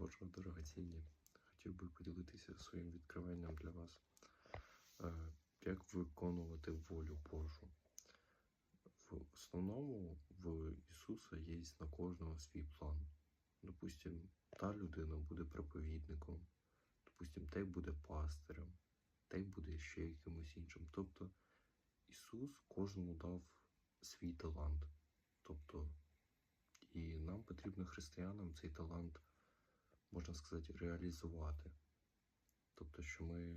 Божого дорогоцінні. Хотів би поділитися своїм відкриванням для вас, Е, як виконувати волю Божу. В основному в Ісуса є на кожного свій план. Допустим, та людина буде проповідником, допустим, той буде пастирем, той буде ще якимось іншим. Тобто Ісус кожному дав свій талант. Тобто, і нам потрібно християнам цей талант, можна сказати, реалізувати. Тобто, що ми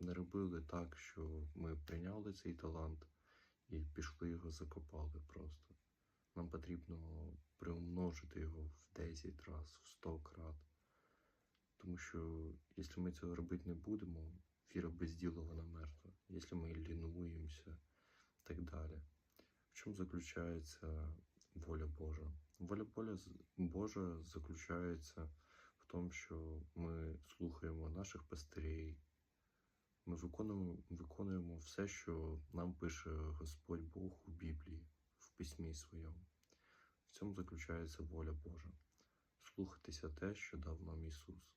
не робили так, що ми прийняли цей талант і пішли його закопали просто. Нам потрібно приумножити його в 10 разів, в 100 крат. Тому що якщо ми цього робити не будемо, віра без діла вона мертва. Якщо ми лінуємося і так далі. В чому заключається? Воля Боля- Божа заключається в тому, що ми слухаємо наших пастирей, ми виконуємо, виконуємо все, що нам пише Господь Бог у Біблії, в письмі своєму. В цьому заключається воля Божа. Слухатися те, що дав нам Ісус,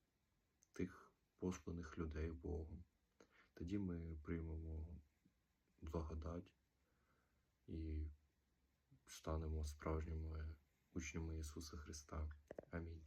тих посланих людей Богом. Тоді ми приймемо благодать і станемо справжніми учнями Ісуса Христа. Амінь.